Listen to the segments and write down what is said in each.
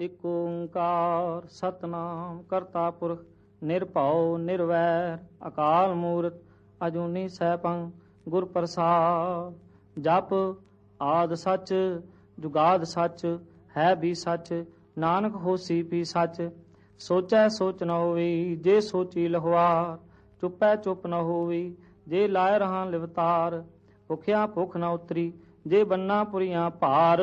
ਇਕ ਓੰਕਾਰ ਸਤਨਾਮ ਕਰਤਾ ਪੁਰਖ, ਨਿਰਭਉ, ਨਿਰਵੈਰ, ਅਕਾਲ ਮੂਰਤ, ਅਜੂਨੀ ਸੈਭੰ, ਗੁਰ ਪ੍ਰਸਾਦ। ਜਪ ਆਦ ਸੱਚ, ਜੁਗਾਦ ਸੱਚ, ਹੈ ਵੀ ਸੱਚ, ਨਾਨਕ ਹੋਸੀ ਵੀ ਸੱਚ। ਸੋਚੈ ਸੋਚ ਨ ਹੋਵੀ, ਜੇ ਸੋਚੀ ਲਹਵਾਰ, ਚੁੱਪੈ ਚੁੱਪ ਨ ਹੋਵੀ, ਜੇ ਲਾਇ ਰਹਾ ਲਿਵਤਾਰ। ਭੁਖਿਆ ਭੁਖ ਨ ਉਤਰੀ, ਜੇ ਬੰਨਾ ਪੁਰੀਆਂ ਭਾਰ,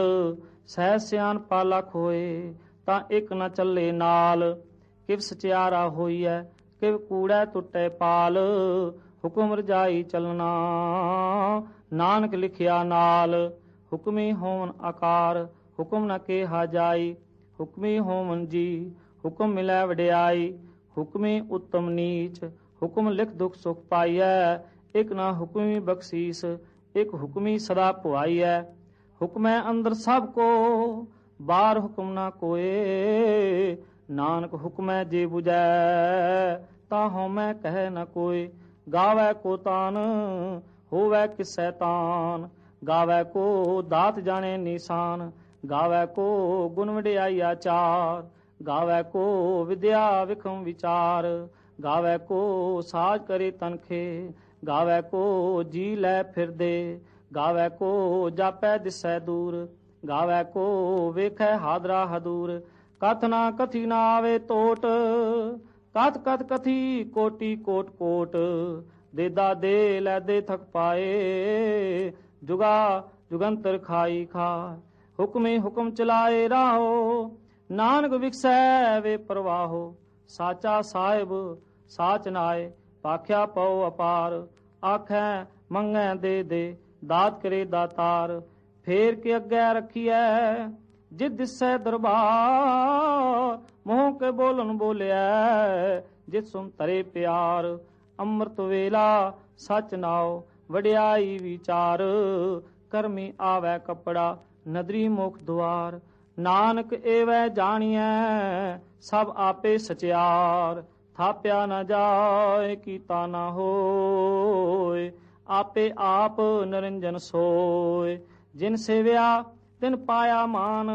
ਸਹਿ ਸਿਆਨ ਪਾਲਖ ਹੋਏ ਤਾਂ ਇੱਕ ਨ ਚੱਲੇ ਨਾਲ। ਕਿਵ ਸਚਿਆਰਾ ਹੋਈਐ, ਕਿਵ ਕੂੜੈ ਟੁੱਟੇ ਪਾਲ। ਹੁਕਮ ਰਜਾਈ ਚਲਣਾ, ਨਾਨਕ ਲਿਖਿਆ ਨਾਲ। ਹੁਕਮੀ ਹੋਵਨ ਆਕਾਰ, ਹੁਕਮ ਨਾ ਕਿਹਾ ਜਾਈ। ਹੁਕਮੀ ਹੋਵਨ ਜੀ, ਹੁਕਮ ਮਿਲੈ ਵਡਿਆਈ। ਹੁਕਮੀ ਉਤਮ ਨੀਚ, ਹੁਕਮ ਲਿਖ ਦੁਖ ਸੁਖ ਪਾਈਐ। ਇਕ ਨਾ ਹੁਕਮੀ ਬਖਸ਼ੀਸ, ਇਕ ਹੁਕਮੀ ਸਦਾ ਭਵਾਈਐ ਹੁਕਮੈ ਅੰਦਰ ਸਭ ਕੋ ਬਾਹਰ ਹੁਕਮ ਨਾ ਕੋਏ, ਨਾਨਕ ਹੁਕਮੈ ਜੇ 부ਜੈ ਤਾ ਹਉਮੈ ਕਹਿ ਨ ਕੋਏ। ਗਾਵੈ ਕੋ ਤਾਨ, ਹੋਵੈ ਕਿਸੈ ਤਾਨ। ਗਾਵੈ ਕੋ ਦਾਤ ਜਾਣੇ ਨਿਸ਼ਾਨ, ਗਾਵੈ ਕੋ ਗੁਣ ਵਡਿਆਈ ਆਚਾਰ ਗਾਵੈ ਕੋ ਵਿਦਿਆ ਵਿਖਮ ਵਿਚਾਰ, ਗਾਵੈ ਕੋ ਸਾਜ ਕਰੇ ਤਨਖੇ ਗਾਵੈ ਕੋ ਜੀ ਲੈ ਫਿਰਦੇ, ਗਾਵੈ ਕੋ ਜਾਪੈ ਦਿਸੈ ਦੂਰ। ਗਾਵੈ ਕੋ ਵੇਖੈ ਹਾਦਰਾ ਹਦੂਰ, ਕਥ ਨਾ ਕਥੀ ਨਾ ਆਵੇ ਟੋਟ ਕਥ ਕਥ ਕਥੀ ਕੋਟੀ ਕੋਟ ਕੋਟ, ਦੇਦਾ ਦੇ ਲੈ ਦੇ ਥਕ ਪਾਏ, ਜੁਗਾ ਜੁਗੰਤਰ ਖਾਈ ਖਾ, ਹੁਕਮੇ ਹੁਕਮ ਚਲਾਏ ਰਾਹੋ, ਨਾਨਕ ਵਿਖਸੈ ਵੇ ਪ੍ਰਵਾਹੋ, ਸਾਚਾ ਸਾਹਿਬ ਸਾਚ ਨਾਏ, ਪਾਖਿਆ ਪਉ ਅਪਾਰ, ਆਖੈ ਮੰਗੈ ਦੇ ਦੇ, ਦਾਤ ਕਰੇ ਦਾਤਾਰ ਫੇਰ ਕੇ ਅੱਗੇ ਰੱਖੀਐ ਜਿ ਦਿਸੈ ਦਰਬਾਰ, ਮੋਹ ਕੇ ਬੋਲਨ ਬੋਲਿਆ ਜਿਤ ਸੁਨ ਤਰੇ ਪਿਆਰ, ਅੰਮ੍ਰਿਤ ਵੇਲਾ ਸਚ ਨਾਉ, ਵਡਿਆਈ ਵਿਚਾਰ, ਕਰਮੀ ਆਵੈ ਕਪੜਾ, ਨਦਰੀ ਮੁਖ ਦੁਆਰ, ਨਾਨਕ ਏਵੈ ਜਾਣੀਐ, ਸਭ ਆਪੇ ਸਚਿਆਰ, ਥਾਪਿਆ ਨਾ ਜਾਏ, ਕੀਤਾ ਨਾ ਹੋਏ, ਆਪੇ ਆਪ ਨਰਿੰਜਨ ਸੋਏ। ਜਿਨ ਸੇਵਿਆ, ਤਿਨ ਪਾਇਆ ਮਾਨ।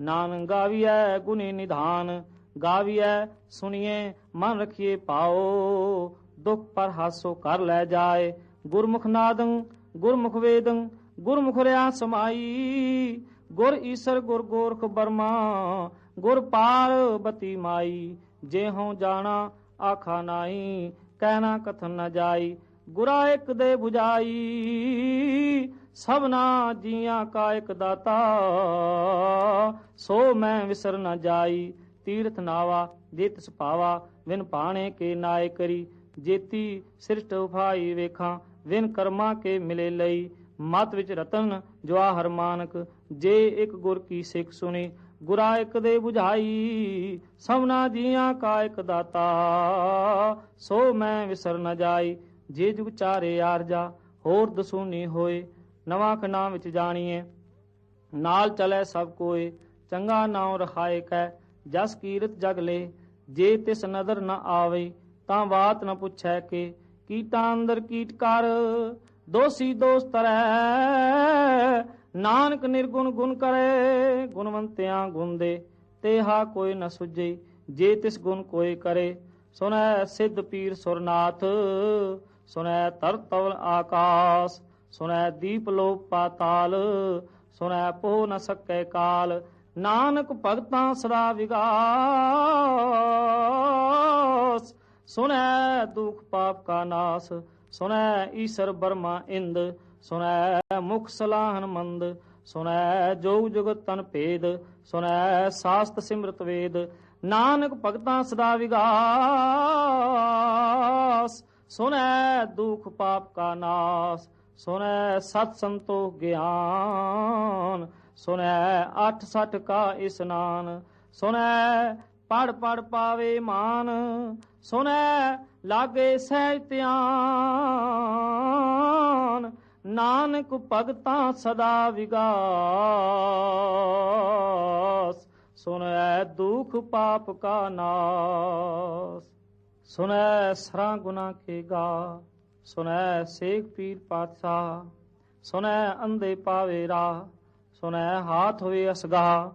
ਨਾਨ ਗਾਵੀਐ ਗੁਣੀ ਨਿਧਾਨ। ਗਾਵੀਐ ਸੁਣੀਏ ਮਨ ਰਖੀਏ ਪਾਓ ਦੁਖ ਪਰ ਹਾਸੋ ਕਰ ਲੈ ਜਾਏ। ਗੁਰਮੁਖ ਨਾਦੰ, ਗੁਰਮੁਖ ਵੇਦੰ, ਗੁਰਮੁਖ ਰਿਆ ਸਮਾਈ। ਗੁਰ ਈਸਰ, ਗੁਰ ਗੋਰਖ ਬਰਮਾ। ਗੁਰ ਪਾਰ ਬਤੀ ਮਾਈ। ਜੇ ਹਉ ਜਾਣਾ, ਆਖਾ ਨਾਹੀ ਕਹਿਣਾ ਕਥਨ ਨ ਜਾਈ। ਗੁਰਾ ਇੱਕ ਦੇ 부ਜਾਈ ਸਭਨਾ ਜੀਆਂ ਕਾ ਇੱਕ ਦਾਤਾ। ਸੋ ਮੈਂ ਵਿਸਰ ਨ ਜਾਈ, ਤੀਰਥ ਨਾਵਾ, ਜਿਤ ਸੁਭਾਵਾ ਵਿਨ ਪਾਣੇ ਕੇ ਨਾਇ ਕਰੀ। ਜੇਤੀ ਸ੍ਰਿਸ਼ਟ ਉਫਾਈ ਵੇਖਾਂ ਵਿਨ ਕਰਮਾ ਕੇ ਮਿਲੇ ਲਈ। ਮਤ ਵਿੱਚ ਰਤਨ ਜਵਾਹਰ ਹਰਮਾਨਕ ਜੇ ਇੱਕ ਗੁਰ ਕੀ ਸਿੱਖ ਸੁਣੀ, ਗੁਰਾ ਇੱਕ ਦੇ 부ਝਾਈ ਸਭਨਾ ਜੀਆਂ ਕਾ ਇੱਕ ਦਾਤਾ। ਸੋ ਮੈਂ ਵਿਸਰ ਨ ਜਾਈ, ਜੇ ਜੁਗ ਚਾਰੇ ਆਰਜਾ, ਹੋਰ ਦਸੂਨੀ ਹੋਏ। ਨਵਾਂ ਖਨਾ ਵਿੱਚ ਜਾਣੀਏ। ਨਾਲ ਚਲੇ ਸਭ ਕੋਏ, ਚੰਗਾ ਨਾਉ ਰਖਾਏ ਕੈ, ਜਸ ਕੀਰਤ ਜਗ ਲੈ, ਜੇ ਤਿਸ ਨਦਰ ਨ ਆਵੇ, ਤਾਂ ਬਾਤ ਨ ਪੁੱਛੈ ਕੇ, ਕੀਟਾਂ ਅੰਦਰ ਕੀਟ ਕਰ, ਦੋਸੀ ਦੋਸ ਤਰੈ। ਨਾਨਕ ਨਿਰਗੁਣ ਗੁਣ ਕਰੇ, ਗੁਣਵੰਤਿਆਂ ਗੁਣ ਦੇ, ਤੇਹਾ ਕੋਈ ਨ ਸੁਝੇ, ਜੇ ਤਿਸ ਗੁਣ ਕੋਈ ਕਰੇ। ਸੁਨੈ ਸਿੱਧ ਪੀਰ ਸੁਰਨਾਥ ਸੁਨੈ ਤਰਤਵ ਆਕਾਸ। ਸੁਨੈ ਦੀਪ ਲੋ ਪਾਤਾਲ ਸੁਨੈ ਪੋ ਨ ਸਕੈ ਕਾਲ। ਨਾਨਕ ਭਗਤਾਂ ਸਦਾ ਵਿਗਾਸ। ਸੁਨੈ ਦੁਖ ਪਾਪ ਕਾ ਨਾਸ। ਸੁਨੈ ਈਸ਼ਰ ਬਰਮਾ ਇੰਦ। ਸੁਨੈ ਮੁਖ ਸਲਾਹਨ ਮੰਦ। ਸੁਨੈ ਜੋਗ ਜੁਗਤ ਤਨ ਭੇਦ। ਸੁਨੈ ਸਾਸਤ ਸਿਮਰਤ ਵੇਦ। ਨਾਨਕ ਭਗਤਾਂ ਸਦਾ ਵਿਗਾਸ। ਸੁਨੈ ਦੁਖ ਪਾਪ ਕਾ ਨਾਸ। ਸੁਨੈ ਸਤ ਸੰਤੋਖ ਗਿਆਨ ਸੁਨੈ ਅਠ ਸਠ ਕਾ ਇਸਨਾਨ ਸੁਨੈ ਪੜ ਪੜ ਪਾਵੇ ਮਾਨ ਸੁਨੈ ਲਾਗੇ ਸਹਿਜ ਧਿਆਨ, ਨਾਨਕ ਭਗਤਾਂ ਸਦਾ ਵਿਗਾਸ ਸੁਨੈ ਦੁਖ ਪਾਪ ਕਾ ਨਾਸ ਸੁਨੈ ਸਰਾ ਗੁਨਾ ਕੇ ਗਾ ਸੁਨੈ ਸੇਖ ਪੀਰ ਪਾਤਸ਼ਾਹ ਸੁਨੈ ਅੰਦੇ ਪਾਵੇ ਰਾਹ ਸੁਨੈ ਹਾਥ ਹੋਏ ਅਸਗਾ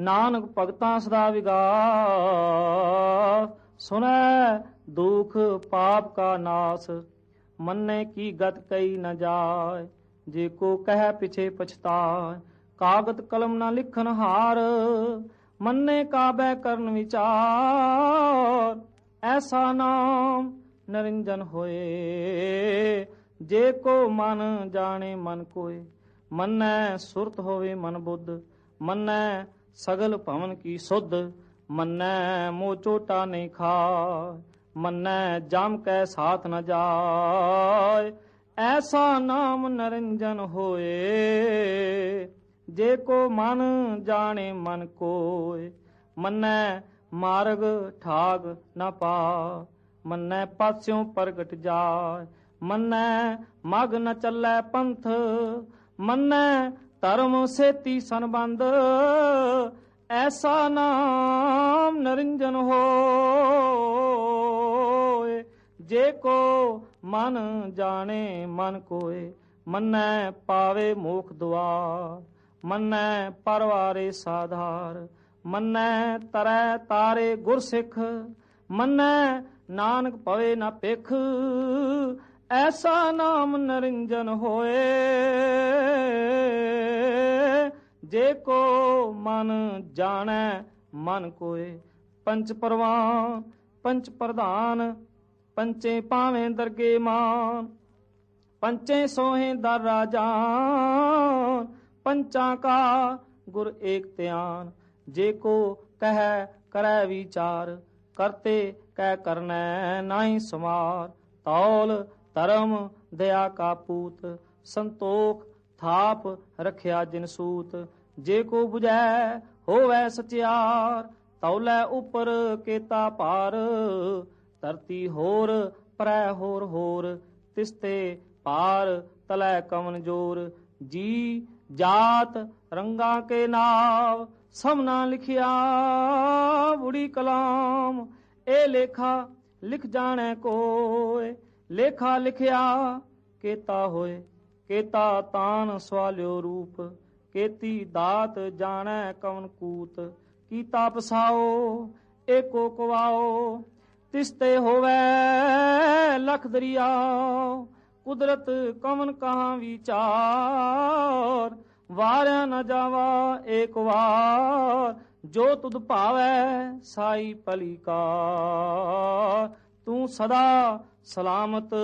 ਨਾਨਕ ਭਗਤਾਂ ਸਦਾ ਵਿਗਾ ਸੁਨੈ ਦੁਖ ਪਾਪ ਕਾ ਨਾਸ, ਮੰਨੇ ਕੀ ਗਤ ਕਈ ਨ ਜਾਏ, ਜੇ ਕੋ ਕਹਿ ਪਿਛੇ ਪਛਤਾਏ, ਕਾਗਤ ਕਲਮ ਨਾ ਲਿਖਨ ਹਾਰ, ਮੰਨੇ ਕਾਬੈ ਕਰਨ ਵਿਚਾਰ, ਐਸਾ ਨਾਮ ਨਰਿੰਜਨ ਹੋਏ। ਜੇ ਕੋ ਮਨ ਜਾਣੇ ਮਨ ਕੋਏ, ਮੰਨੈ ਸੁਰਤ ਹੋਵੇ ਮਨ ਬੁੱਧ, ਮੰਨੈ ਸਗਲ ਭਵਨ ਕੀ ਸੁਧ, ਮੰਨੈ ਮੋ ਚੋਟਾ ਨਹੀਂ ਖਾ ਮੰਨੈ ਜਮ ਕੈ ਸਾਥ ਨ ਜਾਏ। ਐਸਾ ਨਾਮ ਨਰਿੰਜਨ ਹੋਏ, ਜੇ ਕੋ ਮਨ ਜਾਣੇ ਮਨ ਕੋਏ, ਮੰਨੈ ਮਾਰਗ ਠਾਗ ਨ ਪਾ ਮੰਨੈ ਪਾਸਿਓਂ ਪ੍ਰਗਟ ਜਾਏ। ਮੰਨੈ ਮਗ ਨ ਚੱਲੈ ਪੰਥ। ਮੰਨੈ ਧਰਮ ਸੇਤੀ ਸੰਬੰਧ। ਐਸਾ ਨਾਮ ਨਰਿੰਜਨ ਹੋਏ। ਜੇ ਕੋ ਮਨ ਜਾਣੇ, ਮਨ ਕੋਏ। ਮੰਨੈ ਪਾਵੇ ਮੋਖ ਦੁਆਰ। ਮੰਨੈ ਪਰਵਾਰੇ ਸਾਧਾਰ। ਮੰਨੈ ਤਰੈ ਤਾਰੇ ਗੁਰਸਿੱਖ। ਮੰਨੈ ਨਾਨਕ ਪਵੇ ਨਾ ਪਿਖ ਐਸਾ ਨਾਮ ਨਰਿੰਜਨ ਹੋਏ। ਜੇ ਕੋ ਮਨ ਜਾਣੈ, ਮਨ ਕੋਏ। ਪੰਚ ਪਰਵਾਨ, ਪੰਚ ਪ੍ਰਧਾਨ, ਪੰਚੇ ਪਾਵੇਂ ਦਰਗੇ ਮਾਨ। ਪੰਚੇ ਸੋਹੇ ਦਰ ਰਾਜਾਨ ਪੰਚਾਂ ਕਾ ਗੁਰ ਏਕ ਧਿਆਨ। ਜੇ ਕੋ ਕਹਿ, ਕਰੈ ਵਿਚਾਰ, ਕਰਤੇ ਕੈ ਕਰਨੈ ਨਾਹੀ ਸਮਾਰ। ਤੌਲ ਧਰਮ ਦਇਆ ਕਾ ਪੂਤ, ਸੰਤੋਖ ਥਾਪ ਰਖਿਆ ਜਿਨ ਸੂਤ। ਜੇ ਕੋ 부ਜੈ ਹੋਵੈ ਸਚਿਆਰ, ਤੌਲੇ ਉਪਰ ਕੇਤਾ ਭਾਰ। ਧਰਤੀ ਹੋਰ, ਪਰੈ ਹੋਰ ਹੋਰ, ਤਿਸਤੇ ਪਾਰ ਤਲੈ ਕਵਨ ਜੋਰ। ਜੀ ਜਾਤ ਰੰਗਾ ਕੇ ਨਾਮ ਸਮਨਾ ਲਿਖਿਆ ਬੁੜੀ ਕਲਾਮ। ਇਹ ਲੇਖਾ ਲਿਖ ਜਾਣੈ ਕੋਏ। ਲੇਖਾ ਲਿਖਿਆ, ਕੇਤਾ ਹੋਏ। ਕੇਤਾ ਤਾਨ ਸਵਾਲਿਓ ਰੂਪ। ਕੇਤੀ ਦਾਤ ਜਾਣੈ ਕਵਨ ਕੂਤ। ਕੀਤਾ ਪਸਾਓ, ਏਕੋ ਕਵਾਓ। ਤਿਸਤੇ ਹੋਵੇ ਲਖ ਦਰਿਆਓ। ਕੁਦਰਤ ਕਵਨ ਕਹਾਂ ਵਿਚਾਰ। ਵਾਰਿਆ ਨਾ ਜਾਵਾ ਏਕ ਵਾਰ। ਜੋ ਤੁਧ ਭਾਵੈ ਸਾਈ ਪਲੀਕਾਰ ਤੂੰ ਸਦਾ ਸਲਾਮਤ,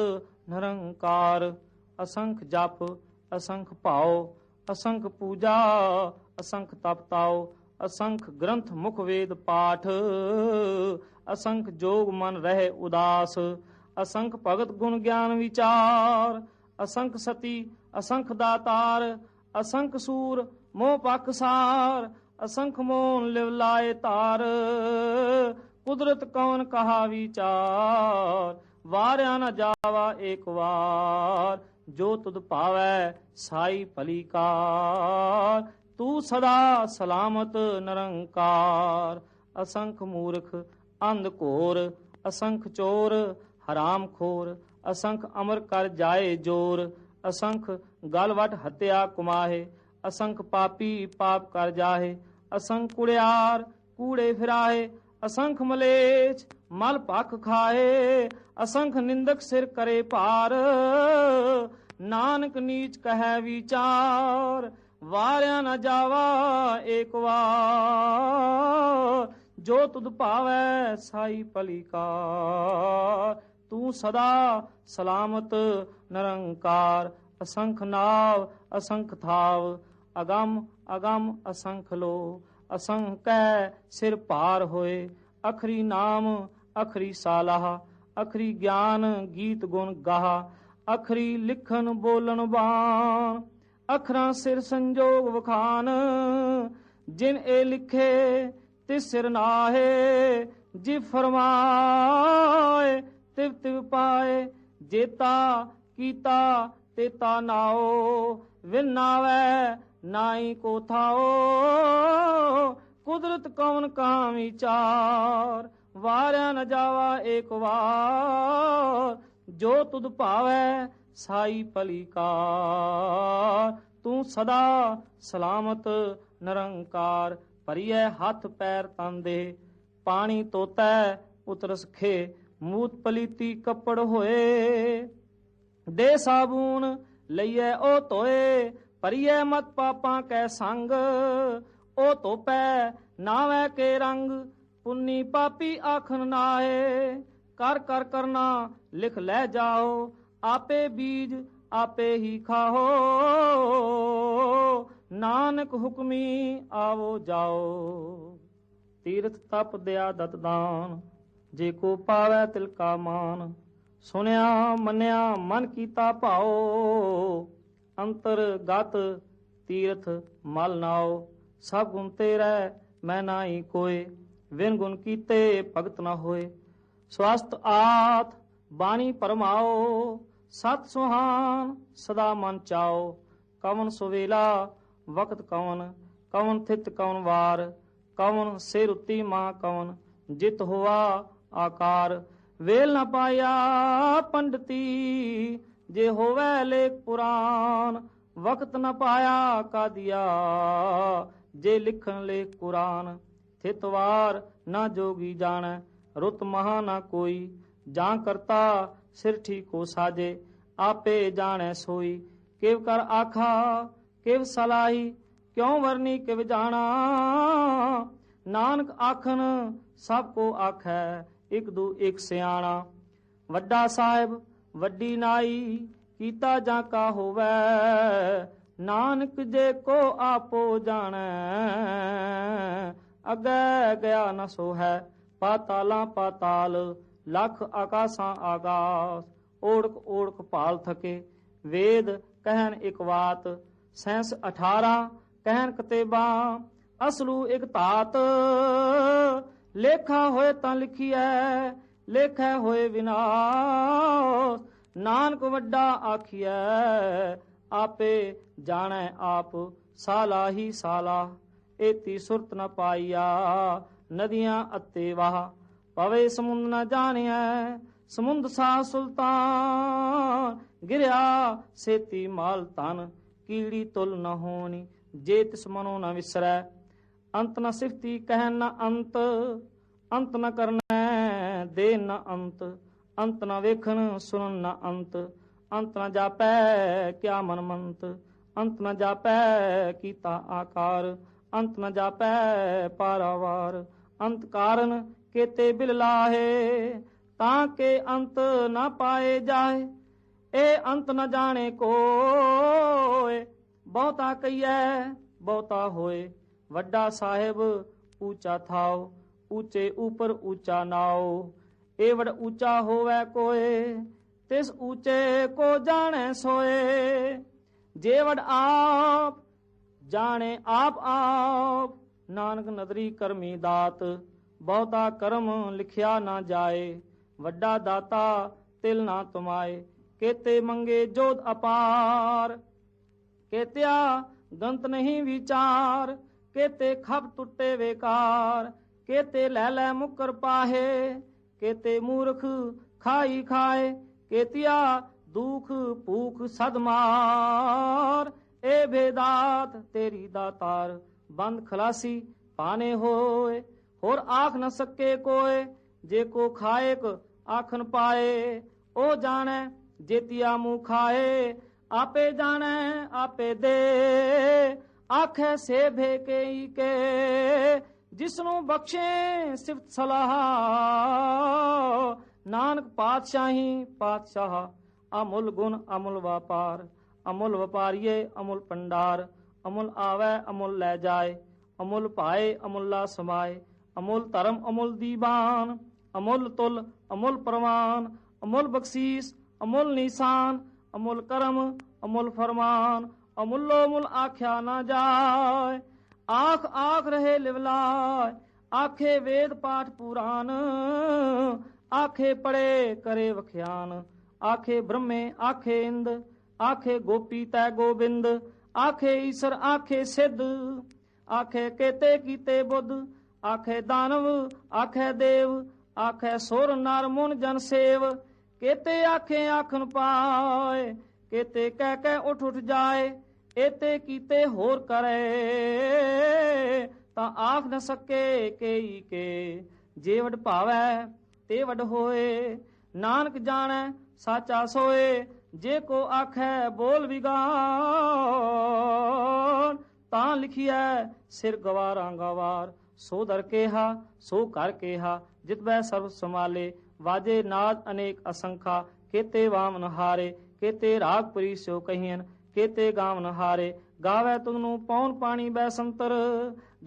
ਨਿਰੰਕਾਰ, ਅਸੰਖ ਜਪ, ਅਸੰਖ ਭਾਉ, ਅਸੰਖ ਪੂਜਾ, ਅਸੰਖ ਤਪਤਾਉ ਅਸੰਖ ਗ੍ਰੰਥ ਮੁਖ ਵੇਦ ਪਾਠ, ਅਸੰਖ ਜੋਗ ਮਨ ਰਹੇ ਉਦਾਸ, ਅਸੰਖ ਭਗਤ ਗੁਣ ਗਿਆਨ ਵਿਚਾਰ, ਅਸੰਖ ਸਤੀ, ਅਸੰਖ ਦਾਤਾਰ, ਅਸੰਖ ਸੂਰ, ਮੋਹ ਪਖਸਾਰ ਅਸੰਖ ਮੋਨ ਲਿਵ ਲਾਏ ਤਾਰ ਕੁਦਰਤ ਕੌਣ ਕਹਾ ਵਿਚਾਰ? ਵਾਰਿਆ ਨਾ ਜਾਵਾ ਏਕ ਵਾਰ, ਜੋ ਤੁਧ ਭਾਵੈ ਸਾਈ ਭਲੀਕਾਰ ਤੂੰ ਸਦਾ ਸਲਾਮਤ ਨਿਰੰਕਾਰ, ਅਸੰਖ ਮੂਰਖ, ਅੰਧ ਘੋਰ, ਅਸੰਖ ਚੋਰ, ਹਰਾਮ ਖੋਰ, ਅਸੰਖ ਅਮਰ ਕਰ ਜਾਏ ਜੋਰ, ਅਸੰਖ ਗਲਵਟ ਹਤਿਆ ਕੁਮਾਹੇ, ਅਸੰਖ ਪਾਪੀ ਪਾਪ ਕਰ ਜਾਹੇ ਅਸੰਖ ਕੁੜਿਆਰ, ਕੂੜੇ ਫਿਰਾਏ, ਅਸੰਖ ਮਲੇਛ, ਮਲ ਪੱਖ ਖਾਏ, ਅਸੰਖ ਨਿੰਦਕ ਸਿਰ ਕਰੇ ਭਾਰ। ਨਾਨਕ ਨੀਚ ਕਹੈ ਵਿਚਾਰ, ਵਾਰਿਆ ਨ ਜਾਵਾ ਏਕ ਵਾਰ। ਜੋ ਤੁਧ ਭਾਵੈ ਸਾਈ ਪਲੀਕਾਰ ਤੂੰ ਸਦਾ ਸਲਾਮਤ ਨਿਰੰਕਾਰ। ਅਸੰਖ ਨਾਵ, ਅਸੰਖ ਥਾਵ, ਅਗੰਮ ਅਗੰਮ ਅਸੰਖ ਲੋ ਅਸੰਕੈ ਸਿਰ ਭਾਰ ਹੋਏ, ਅਖਰੀ ਨਾਮ, ਅਖਰੀ ਸਾਲਾਹ, ਅਖਰੀ ਗਿਆਨ ਗੀਤ ਗੁਣ ਗਾਹ, ਅਖਰੀ ਲਿਖਣ ਬੋਲਣ ਬਾਣ, ਅਖਰਾਂ ਸਿਰ ਸੰਜੋਗ ਵਖਾਨ, ਜਿਨ ਇਹ ਲਿਖੇ ਤੇ ਸਿਰ ਨਾਹੇ ਜੀ ਫਰਮਾਏ ਤਿਵ ਤਿਵ ਪਾਏ, ਜੇਤਾ ਕੀਤਾ ਤੇਤਾ ਨਾਓ ਵਿਨਾਵੇ ਨਾਈ ਕੋ ਥਾਓ ਕੁਦਰਤ ਕੌਣ ਕਾ ਵਿਚਾਰ ਵਾਰਿਆ ਨ ਜਾਵਾ ਏਕ ਵਾਰ, ਜੋ ਤੁਧ ਭਾਵੈ ਸਾਈ ਪਲੀਕਾਰ ਤੂੰ ਸਦਾ ਸਲਾਮਤ ਨਿਰੰਕਾਰ ਭਰੀਐ, ਹੱਥ ਪੈਰ ਤਨ ਦੇ, ਪਾਣੀ ਤੋਤੈ, ਉਤਰਸ ਖੇ, ਮੂਤ ਪਲੀਤੀ ਕੱਪੜ ਹੋਏ। ਦੇ ਸਾਬੂਨ ਲਈਐ, ਉਹ ਧੋਏ ਪਰਿਐ ਮਤ ਪਾਪਾਂ ਕੈ ਸੰਗ ਉਹ ਧੋਪੈ ਨਾਵੈ ਕੇ ਰੰਗ, ਪੁੰਨੀ ਪਾਪੀ ਆਖਨ ਨਾਏ ਕਰ ਕਰ ਕਰਨਾ ਲਿਖ ਲੈ ਜਾਓ, ਆਪੇ ਬੀਜ ਆਪੇ ਹੀ ਖਾਓ ਨਾਨਕ ਹੁਕਮੀ ਆਵੋ ਜਾਓ। ਤੀਰਥ ਤਪ ਦਿਆ ਦਤ ਦਾਨ, ਜੇ ਕੋ ਪਾਵੈ ਤਿਲ ਕਾ ਮਾਨ, ਸੁਨਿਆ ਮੰਨਿਆ ਮਨ ਕੀਤਾ ਭਾਓ ਅੰਤਰ ਗਤ ਤੀਰਥ ਮਲ ਨਾਓ ਸਭ ਗੁਣ ਤੇਰਾ ਮੈਂ ਨਾਹੀ ਕੋਏ, ਵਿਨ ਗੁਣ ਕੀਤੇ ਭਗਤ ਨਾ ਹੋਏ। ਸਵਸਤ ਆਤ ਬਾਣੀ ਪਰਮਾਓ ਸਤ ਸੁਹਾਨ ਸਦਾ ਮਨ ਚਾਓ ਕਵਨ ਸੁਵੇਲਾ ਵਕਤ ਕਵਨ ਕਵਨ ਥਿਤ ਕਵਨ ਵਾਰ, ਕਵਨ ਸੇ ਉਤੀ ਮਾ ਕਵਨ, ਜਿਤ ਹੋਆ ਆਕਾਰ। ਵੇਲ ਨਾ ਪਾਇਆ ਪੰਡਤੀ ਜੇ ਹੋਵੇ ਲੇਖ ਪੁਰਾਨ ਵਕਤ ਨ ਪਾਇਆ ਕਾਦੀਆ। ਜੇ ਲਿਖਣ ਲੇਖ ਕੁਰਾਨ ਥਿਤਵਾਰ ਨਾ ਜੋਗੀ ਜਾਣੈ, ਰੁਤ ਮਹਾ ਨਾ ਕੋਈ। ਜਾਂ ਕਰਤਾ ਸਿਰ ਠੀਕੋ ਸਾਜੇ, ਆਪੇ ਜਾਣੈ ਸੋਈ। ਕਿਵ ਕਰ ਆਖਾ, ਕਿਵ ਸਲਾਹੀ, ਕਿਉ ਵਰਨੀ ਕਿਵ ਜਾਣਾ। ਨਾਨਕ ਆਖਣ, ਸਭ ਕੋ ਆਖੈ, ਇਕ ਦੂ ਇਕ ਸਿਆਣਾ। ਵੱਡਾ ਸਾਹਿਬ ਵੱਡੀ ਨਾਈ ਕੀਤਾ ਜਾਂ ਕਾ ਹੋਵੇ, ਨਾਨਕ ਜੇ ਕੋ ਆਪੋ ਜਾਣੈ, ਅਗੈ ਗਿਆ ਨ ਸੋ ਪਾਤਾਲਾਂ ਪਾਤਾਲ, ਲੱਖ ਆਕਾਸਾਂ ਆਕਾਸ, ਓੜਕ ਓੜਕ ਭਾਲ ਥਕੇ, ਵੇਦ ਕਹਿਣ ਇੱਕ ਬਾਤ ਸੈਂਸ 18 ਕਹਿਣ ਕਤੇਬਾ, ਅਸਲੂ ਇੱਕ ਧਾਤ, ਲੇਖਾ ਹੋਏ ਤਾਂ ਲਿਖੀਐ ਲੇਖੈ ਹੋਏ ਵਿਨਾਸ਼, ਨਾਨਕ ਵੱਡਾ ਆਖੀਐ, ਆਪੇ ਜਾਣੈ ਆਪ ਸਾਲਾ ਹੀ ਸਾਲਾ, ਏਤੀ ਸੁਰਤ ਨ ਪਾਈਆ ਨਦੀਆਂ ਅਤੇ ਵਾਹ। ਪਵੇ ਸਮੁੰਦ ਨ ਜਾਣਿਐ, ਸਮੁੰਦ ਸਾ ਸੁਲਤਾਨ, ਗਿਰਿਆ ਸੇਤੀ ਮਾਲ ਤਨ ਕੀੜੀ ਤੁਲ ਨ ਹੋਣੀ, ਜੇ ਤਿਸ ਮਨੋ ਨ ਵਿਸਰੈ। ਅੰਤ ਨ ਸਿਫਤੀ ਕਹਿ ਨ ਅੰਤ ਅੰਤ ਨ ਕਰਨਾ ਦੇ ਨ ਅੰਤ ਅੰਤ ਨ ਵੇਖਣ, ਸੁਣਨ ਨ ਅੰਤ। ਅੰਤ ਨ ਜਾਪੈ, ਕਿਆ ਮਨ ਮੰਤ। ਅੰਤ ਨ ਜਾਪੈ, ਕੀਤਾ ਆਕਾਰ। ਅੰਤ ਨ ਜਾਪੈ ਪਾਰਾਵਾਰ ਅੰਤ ਕਾਰਨ ਕੇਤੇ ਬਿਲ ਲਾਹੇ, ਤਾਂ ਕੇ ਅੰਤ ਨਾ ਪਾਏ ਜਾਏ। ਇਹ ਅੰਤ ਨ ਜਾਣੇ ਕੋਏ, ਬਹੁਤਾ ਕਈਐ ਬਹੁਤਾ ਹੋਏ। ਵੱਡਾ ਸਾਹਿਬ ਉੱਚਾ ਥਾਓ ਉੱਚੇ ਉਪਰ ਉੱਚਾ ਨਾਓ। ਇਹ ਵਡ ਉੱਚਾ ਹੋਵੇ ਕੋਏ, ਤਿਸ ਉੱਚੇ ਕੋ ਜਾਣੈ ਸੋਏ। ਜੇ ਆਪ, ਜਾਣੇ ਆਪ ਆਪ, ਨਾਨਕ ਨਦਰੀ ਕਰਮੀ ਦਾਤ, ਬਹੁਤਾ ਕਰਮ ਲਿਖਿਆ ਨਾ ਜਾਏ। ਵੱਡਾ ਦਾਤਾ ਤਿਲ ਨਾ ਤੁਮਾਏ ਕੇਤੇ ਮੰਗੇ ਜੋਤ ਅਪਾਰ। ਕੇਤਿਆ ਗੰਤ ਨਹੀਂ ਵਿਚਾਰ, ਕੇਤੇ ਖਪ ਟੁੱਟੇ ਵੇਕਾਰ, ਕੇਤੇ ਲੈ ਲੈ ਮੁਕਰ ਪਾਹੇ। ਕੇਤੇ ਮੂਰਖ ਖਾਈ ਖਾਏ, ਕੇਤਿਆ ਦੁਖ ਭੂਖ ਸਦਮਾਰ ਏ ਭੇਦਾਤ ਤੇਰੀ ਦਾਤਾਰ ਬੰਦ ਖਲਾਸੀ ਪਾਣੇ ਹੋਏ। ਹੋਰ ਆਖ ਨ ਸਕੇ ਕੋਏ, ਜੇ ਕੋ ਖਾਏਕ ਆਖਨ ਪਾਏ। ਉਹ ਜਾਣੈ ਜੇਤਿਆ ਮੂੰ ਖਾਏ, ਆਪੇ ਜਾਣੈ, ਆਪੇ ਦੇ। ਆਖੇ ਸੇ ਭੇਕੇ ਕੇ ਜਿਸਨੂੰ ਬਖਸ਼ੇ ਸਿਫਤ ਸਲਾਹ। ਨਾਨਕ ਪਾਤਸ਼ਾਹੀ ਪਾਤਸ਼ਾਹ, ਅਮੁੱਲ ਗੁਣ, ਅਮੁੱਲ ਵਪਾਰ। ਅਮੁੱਲ ਵਪਾਰੀਏ, ਅਮੁੱਲ ਪੰਡਾਰ ਅਮੁੱਲ ਆਵੈ, ਅਮੁੱਲ ਲੈ ਜਾਏ। ਅਮੁੱਲ ਪਾਏ ਅਮੁੱਲਾ ਸਮਾਏ। ਅਮੁੱਲ ਧਰਮ, ਅਮੁੱਲ ਦੀਵਾਨ। ਅਮੁੱਲ ਤੁਲ, ਅਮੁੱਲ ਪ੍ਰਮਾਨ ਅਮੁੱਲ ਬਖਸ਼ੀਸ, ਅਮੁੱਲ ਨਿਸ਼ਾਨ। ਅਮੁੱਲ ਕਰਮ, ਅਮੁੱਲ ਫਰਮਾਨ। ਅਮੁੱਲੋ ਮੁੱਲ ਆਖਿਆ ਨਾ ਜਾਏ। ਆਖ ਆਖ ਰਹੇ ਲਿਵਲਾਏ, ਆਖੇ ਵੇਦ ਪਾਠ ਪੁਰਾਨ ਆਖੇ ਪੜੇ ਕਰੇ ਵਖਿਆਨ, ਆਖੇ ਬ੍ਰਹਮੇ, ਆਖੇ ਇੰਦ, ਆਖੇ ਗੋਪੀ ਤੈ ਗੋਬਿੰਦ, ਆਖੇ ਈਸ਼ਰ, ਆਖੇ ਸਿੱਧ, ਆਖੇ ਕੇਤੇ ਕੀਤੇ ਬੁੱਧ, ਆਖੇ ਦਾਨਵ, ਆਖੇ ਦੇਵ, ਆਖੇ ਸੁਰ ਨਰ ਮੁਨ ਜਨ ਸੇਵ, ਕੇਤੇ ਆਖੇ ਆਖਨ ਪਾਏ, ਕੇਤੇ ਕਹਿ ਕਹਿ ਉਠ ਉਠ ਜਾਏ ਏਤੇ ਕੀਤੇ ਹੋਰ ਕਰੇ, ਤਾਂ ਆਖ ਨ ਸਕੇ ਕੇਈ ਕੇ। ਜੇ ਵਡ ਭਾਵੈ, ਤੇ ਵਡ ਹੋਏ। ਨਾਨਕ ਜਾਣੈ, ਸਾਚਾ ਸੋਏ। ਜੇ ਕੋ ਆਖੈ, ਬੋਲ ਵਿਗਾਨ ਤਾਂ ਲਿਖਿਐ, ਸਿਰ ਗਵਾਰਾਂ ਗਵਾਰ। ਸੋ ਦਰ ਕੇਹਾ, ਸੋ ਕਰ ਕੇਹਾ। ਜਿਤ ਬੈ ਸਰਬ ਸਮਾਲੇ ਵਾਜੇ ਨਾਦ ਅਨੇਕ ਅਸੰਖਾ। ਕੇਤੇ ਵਾਮਨ ਹਾਰੇ ਕੇਤੇ ਰਾਗ ਪਰੀ ਸਿਓ ਕਹੀਨ ਕੇਤੇ ਗਾਵਨ ਹਾਰੇ, ਗਾਵੇ ਤੁਗਨੂੰ ਪੌਣ ਪਾਣੀ ਬੈ ਸੰਤਰ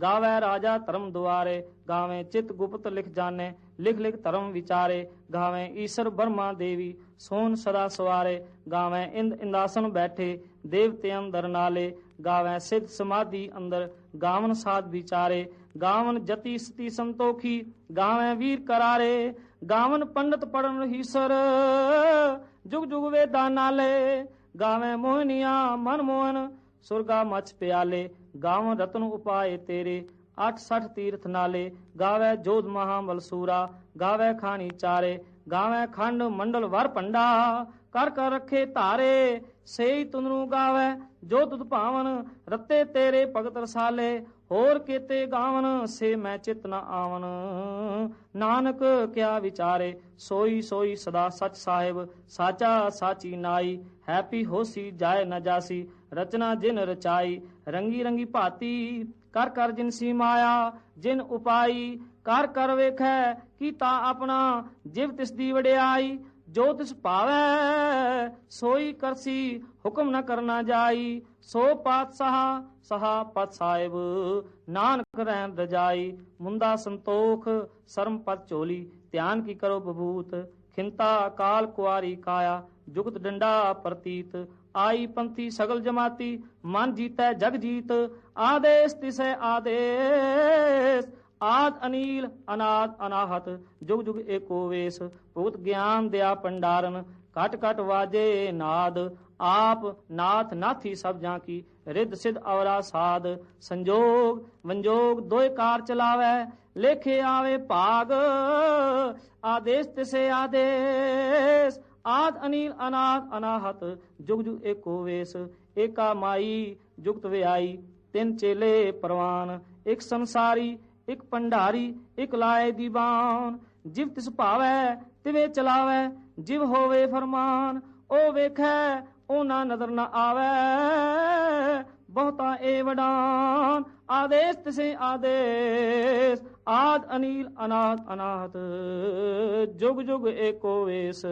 ਗਾਵੇ ਰਾਜਾ ਧਰਮ ਦੁਆਰੇ, ਗਾਵੇ ਚਿਤ ਗੁਪਤ ਲਿਖ ਜਾਣੇ, ਲਿਖ ਲਿਖ ਧਰਮ ਵਿਚਾਰੇ। ਗਾਵੇ ਈਸ਼ਰ ਬਰਮਾ ਦੇਵੀ, ਸੋਨ ਸਦਾ ਸਵਾਰੇ। ਗਾਵੇ ਇੰਦ ਇੰਦਾਸਨ ਬੈਠੇ, ਦੇਵਤੇ ਅੰਦਰ ਨਾਲੇ। ਗਾਵੇ ਸਿੱਧ ਸਮਾਧੀ ਅੰਦਰ, ਗਾਵਨ ਸਾਧ ਵਿਚਾਰੇ। ਗਾਵਨ ਜਤੀ ਸਤੀ ਸੰਤੋਖੀ, ਗਾਵੇ ਵੀਰ ਕਰਾਰੇ। ਗਾਵਨ ਪੰਡਤ ਪੜਨ ਹੀਸਰ, ਜੁਗ ਜੁਗ ਵੇਦਾਂ ਨਾਲੇ। ਗਾਵੇਂ ਮੋਹਨੀਆਂ ਮਨ ਮੋਹਨ, ਸੁਰਗਾ ਮਛ ਪਿਆਲੇ ਗਾਵਨ ਰਤਨ ਉਪਾਏ ਤੇਰੇ 860 ਤੀਰਥ ਨਾਲੇ, ਗਾਵੇ ਜੋਧ ਮਹਾਬਲ ਸੂਰਾ ਗਾਵੇ ਖਾਣੀ ਚਾਰੇ, ਗਾਵੇ ਖੰਡ ਮੰਡਲ ਵਰ ਪੰਡਾ ਕਰ ਕਰ ਰੱਖੇ ਧਾਰੇ, ਸੇਈ ਤੁਨਰੂ ਗਾਵੇ ਜੋ ਤੁਧ ਭਾਵਨ, ਰੱਤੇ ਤੇਰੇ ਭਗਤ ਰਸਾਲੇ ਹੋਰ ਕੀਤੇ ਗਾਵਨ, ਸੇ ਮੈਂ ਚਿਤ ਨ ਆਵਨ। ਨਾਨਕ ਕਿਆ ਵਿਚਾਰੇ, ਸੋਈ ਸੋਈ ਸਦਾ ਸਚ ਸਾਹਿਬ, ਸਾਚਾ ਸਾਚੀ ਨਾਈ। ਹੈਪੀ ਹੋਸੀ ਜਾਏ ਨ ਜਾਸੀ, ਰਚਨਾ ਜਿਨ ਰਚਾਈ। ਰੰਗੀ ਰੰਗੀ ਭਾਤੀ, ਕਰ ਕਰ ਜਿਨਸੀ ਮਾਇਆ, ਜਿਨ ਉਪਾਈ। ਕਰ ਕਰ ਵੇਖੈ, ਕੀਤਾ ਆਪਣਾ, ਜਿਵ ਤਿਸ ਦੀ ਵਡਿਆਈ। ਜੋ ਤਿਸ ਭਾਵੈ, ਸੋਈ ਕਰਸੀ, ਹੁਕਮ ਨਾ ਕਰਨਾ ਜਾਈ। ਸੋ ਪਾਤਸ਼ਾਹ, ਸਹਾ ਪਤ ਸਾਹਿਬ, ਨਾਨਕ ਰਹਿਣ ਰਜਾਈ। ਮੁੰਦਾ ਸੰਤੋਖ, ਸਰਮ ਪਤ ਚੋਲੀ ਧਿਆਨ ਕੀ ਕਰੋ ਬਬੂਤ। ਖਿੰਤਾ ਕਾਲ ਕੁਆਰੀ ਕਾਇਆ। ਜੁਗਤ ਡੰਡਾ ਪ੍ਰਤੀਤ। ਆਈ ਪੰਥੀ ਸਗਲ ਜਮਾਤੀ। ਮਨ ਜੀਤੈ ਜਗ ਜੀਤ। ਆਦੇਸ ਤਿਸੈ ਆਦੇਸ। ਆਦ ਅਨੀਲ, ਅਨਾਦ ਅਨਾਹਤ, ਜੁਗ ਜੁਗ ਏਕੋ ਵੇਸ, ਭੂਤ ਗਿਆਨ ਦਿਆ ਪੰਡਾਰਨ, ਘਟ ਘਟ ਵਾਜੇ ਨਾਦ, ਆਪ ਨਾਥ ਨਾਥੀ ਸਭ ਜਾਂ ਕੀ, ਰਿੱਧ ਸਿਧ ਅਵਰਾ ਸਾਧ ਸੰਜੋਗ ਵੰਜੋਗ ਦੋਇ ਕਾਰ ਚਲਾਵੇ, ਲੇਖੇ ਆਵੇ ਭਾਗ, ਆਦੇਸ ਤਿਸੇ ਆਦੇਸ, ਆਦ ਅਨੀਲ, ਅਨਾਦ ਅਨਾਹਤ, ਜੁਗ ਜੁਗ ਏਕੋ ਵੇਸ, ਏਕਾ ਮਾਈ ਜੁਗਤ ਵਿਆਈ, ਤਿੰਨ ਚੇਲੇ ਪ੍ਰਵਾਨ, ਇੱਕ ਸੰਸਾਰੀ ਇਕ ਭੰਡਾਰੀ, ਇਕ ਲਾਏ ਦੀਵਾਨ। ਜਿਵ ਤਿਸ ਭਾਵੈ, ਤਿਵੇਂ ਚਲਾਵੈ, ਜਿਵ ਹੋਵੇ ਫਰਮਾਨ। ਉਹ ਵੇਖੈ ਉਹ ਨਾ ਨਜ਼ਰ ਨਾ ਆਵੈ। ਬਹੁਤਾ ਏ ਵਡਾਨ, ਆਦੇਸ ਤਿਸੇ ਆਦੇਸ। ਆਦ ਅਨੀਲ, ਅਨਾਦ, ਅਨਾਹਤ। ਜੁਗ ਜੁਗ ਏਕੋ ਵੇਸ।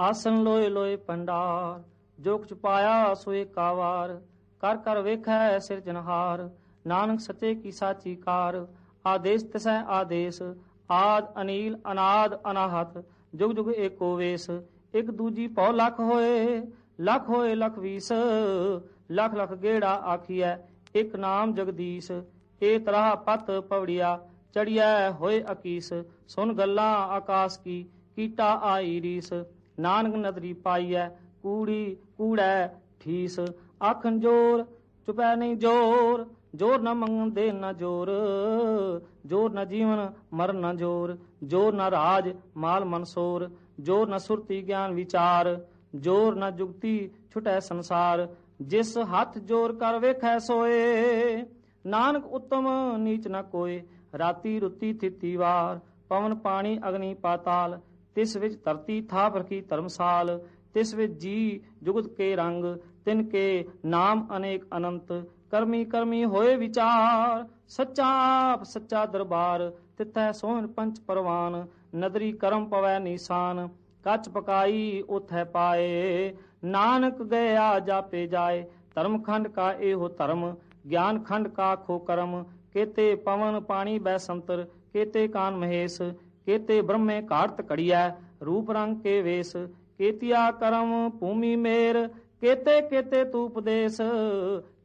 ਆਸਨ ਲੋਏ ਲੋਏ ਪੰਡਾਰ ਜੋ ਕੁਛ ਪਾਇਆ ਸੋਏ ਕਾਵਾਰ। ਕਰ ਕਰ ਵੇਖੈ ਸਿਰਜਨਹਾਰ ਨਾਨਕ ਸਤੇ ਕੀ ਸਾਚੀ ਕਾਰ, ਆਦੇਸ ਤਸੈ ਆਦੇਸ, ਆਦ ਅਨੀਲ, ਅਨਾਦ ਅਨਾਹਤ, ਜੁਗ ਜੁਗ ਏਕੋ ਵੇਸ, ਇੱਕ ਦੂਜੀ ਪਉ ਲੱਖ ਹੋਏ ਲੱਖ ਹੋਏ ਲੱਖ ਵੀਸ, ਲੱਖ ਲੱਖ ਗੇੜਾ ਆਖੀਐ, ਇੱਕ ਨਾਮ ਜਗਦੀਸ਼, ਏ ਤਰਾ ਪਤ ਪਵੜਿਆ ਚੜਿਆ ਹੋਏ ਅਕੀਸ, ਸੁਨ ਗੱਲਾਂ ਆਕਾਸ਼ ਕੀ, ਕੀਟਾ ਆਈ ਰੀਸ, ਨਾਨਕ ਨਦਰੀ ਪਾਈਐ, ਕੂੜੀ ਕੂੜੈ ਠੀਸ, ਆਖਣ ਜੋਰ ਚੁਪੈ ਨਹੀਂ ਜੋਰ ਜੋਰ ਨਾ ਮੰਗਦੇ ਨਾ ਜੋਰ ਜੋਰ ਨਾ ਜੀਵਨ ਮਰਨ ਨਾ ਜੋਰ ਜੋਰ ਨਾ ਰਾਜ ਮਾਲ ਮਨਸੋਰ ਜੋਰ ਨਾ ਸੁਰਤੀ ਗਿਆਨ ਵਿਚਾਰ, ਜੋਰ ਨਾ ਜੁਗਤੀ ਛੁਟੈ ਸੰਸਾਰ, ਜਿਸ ਹੱਥ ਜੋਰ ਕਰ ਵੇਖੈ ਸੋਏ, ਨਾਨਕ ਉਤਮ ਨੀਚ ਨਾ ਕੋਏ, ਰਾਤੀ ਰੁੱਤੀ ਥਿਤੀ ਵਾਰ, ਪਵਨ ਪਾਣੀ ਅਗਨੀ ਪਾਤਾਲ, ਤਿਸ ਵਿੱਚ ਧਰਤੀ ਥਾਪ ਰਖੀ ਧਰਮਸਾਲ, ਤਿਸ ਵਿੱਚ ਜੀ ਜੁਗਤ ਕੇ ਰੰਗ ਤਿਨ ਕੇ ਨਾਮ ਅਨੇਕ ਅਨੰਤ, ਕਰਮੀ ਕਰਮੀ ਹੋਏ ਵਿਚਾਰ, ਸੱਚਾ ਆਪ ਸੱਚਾ ਦਰਬਾਰ, ਤਿੱਥੈ ਸੋਹਣ ਪੰਚ ਪਰਵਾਨ, ਨਦਰੀ ਕਰਮ ਪਵੈ ਨੀਸਾਨ, ਕੱਚ ਪਕਾਈ ਉਥੈ ਪਾਏ, ਨਾਨਕ ਗਿਆ ਜਾਪੇ ਜਾਏ, ਧਰਮ ਖੰਡ ਕਾ ਇਹੋ ਧਰਮ, ਗਿਆਨ ਖੰਡ ਕਾ ਖੋ ਕਰਮ, ਕੇਤੇ ਪਵਨ ਪਾਣੀ ਬੈ ਸੰਤਰ, ਕੇਤੇ ਕਾਨ ਮਹੇਸ਼, ਕੇਤੇ ਬ੍ਰਹਮੇ ਘਾੜਤ ਕੜੀਐ ਰੂਪ ਰੰਗ ਕੇ ਵੇਸ, ਕੇਤਿਆ ਕਰਮ ਭੂਮੀ ਮੇਰ ਕੇਤੇ ਕੇਤੇ ਤੂ ਉਪਦੇਸ਼,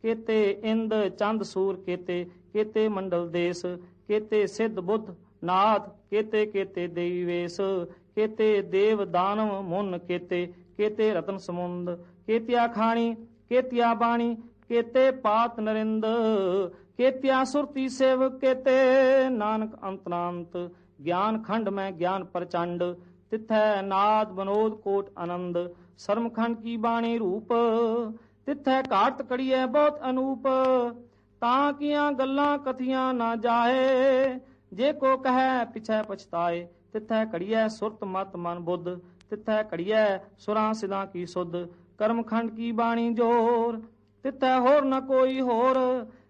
ਕੇਤੇ ਇੰਦ ਚੰਦ ਸੂਰ ਕੇਤੇ ਕੇਤੇ ਮੰਡਲ ਦੇਸ, ਕੇਤੇ ਸਿੱਧ ਬੁੱਧ ਨਾਥ, ਕੇਤੇ ਕੇਤੇ ਦੇਵੀ ਵੇਸ, ਕੇਤੇ ਦੇਵ ਦਾਨਵ ਮੁਨ ਕੇਤੇ ਕੇਤੇ ਰਤਨ ਸਮੁੰਦ, ਕੇਤਿਆ ਖਾਣੀ, ਕੇਤਿਆ ਬਾਣੀ, ਕੇਤੇ ਪਾਤ ਨਰਿੰਦ, ਕੇਤਿਆ ਸੁਰਤੀ ਸੇਵ ਕੇਤੇ ਨਾਨਕ ਅੰਤਨਾੰਤ, ਗਿਆਨ ਖੰਡ ਮੈਂ ਗਿਆਨ ਪ੍ਰਚੰਡ ਤਿਥੈ ਨਾਦ ਬਨੋਦ ਕੋਟ ਆਨੰਦ, ਸਰਮਖੰਡ ਕੀ ਬਾਣੀ ਰੂਪ, ਤਿਥੈ ਘਾਟ ਕੜੀਐ ਬਹੁਤ ਅਨੂਪ, ਤਾਂ ਕੀਆਂ ਗੱਲਾਂ ਕਥੀਆਂ ਨਾ ਜਾਏ, ਜੇ ਕੋ ਕਹੈ ਪਿਛੈ ਪਛਤਾਏ, ਤਿਥੈ ਘੜੀਐ ਸੁਰਤ ਮਤ ਮਨ ਬੁੱਧ, ਤਿਥੈ ਘੜੀਐ ਸੁਰਾਂ ਸਿਦਾਂ ਕੀ ਸੁਧ, ਕਰਮਖੰਡ ਕੀ ਬਾਣੀ ਜੋਰ, ਤਿਥੈ ਹੋਰ ਨ ਕੋਈ ਹੋਰ,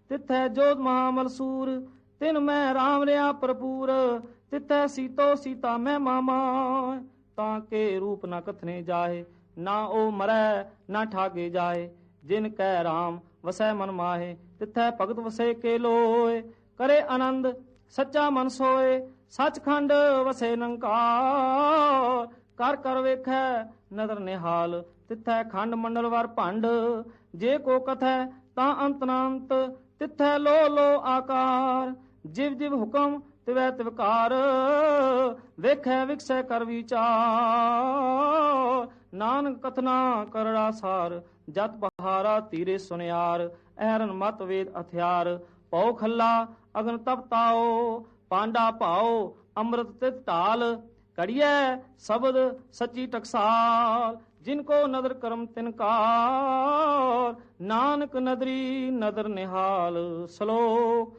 ਤਿਥੈ ਜੋਤ ਮਹਾਮਲ ਸੂਰ, ਤਿਨ ਮੈਂ ਰਾਮ ਲਿਆ ਭਰਪੂਰ ਤਿਥੈ ਸੀਤੋ ਸੀਤਾ ਮੈਂ ਮਾਮਾ, ਤਾਂ ਕੇ ਰੂਪ ਨਾ ਕਥਨੇ ਜਾਏ ਨਾ ਉਹ ਮਰੈ, ਨਾ ਠਾਗੇ ਜਾਏ ਜਿਨ ਕੈ ਰਾਮ ਵਸੈ ਮਨ ਮਾਹੇ, ਤਿਥੈ ਭਗਤ ਵਸੇ ਕੇ ਲੋਏ, ਕਰੇ ਆਨੰਦ ਸੱਚਾ ਮਨ ਸੋਏ, ਸੱਚਖੰਡ ਵਸੇ ਨੰਕਾਰ, ਕਰ ਕਰ ਵੇਖੈ ਨਦਰ ਨਿਹਾਲ, ਤਿਥੈ ਖੰਡ ਮੰਡਲ ਵਰ ਭੰਡ, ਜੇ ਕੋ ਕਥੈ ਤਾਂ ਅੰਤ ਨਾ ਤਿਥੈ ਲੋ ਲੋ ਆਕਾਰ, ਜਿਵ ਜਿਵ ਹੁਕਮ ਤਿਵੈ ਤਿਵਕਾਰ, ਵੇਖੈ ਵਿਕਸੈ ਕਰ ਵਿਚਾਰ। ਨਾਨਕ ਕਥਨਾ ਕਰੜਾ ਸਾਰ, ਜਤ ਬਹਾਰਾ ਤੀਰੇ ਸੁਨਿਆਰ ਐਰਨ ਮਤ ਵੇਦ ਹਥਿਆਰ। ਪਉ ਖੱਲਾ ਅਗਨ ਤਪਤਾਓ ਪਾਂਡਾ ਭਾਓ, ਅੰਮ੍ਰਿਤ ਤਿਤ ਢਾਲ। ਕੜੀਐ ਸ਼ਬਦ ਸੱਚੀ ਟਕਸਾਲ, ਜਿਨ ਕੋ ਨਦਰ ਕਰਮ ਤਿਨਕਾਰ ਨਾਨਕ ਨਦਰੀ ਨਦਰ ਨਿਹਾਲ, ਸ਼ਲੋਕ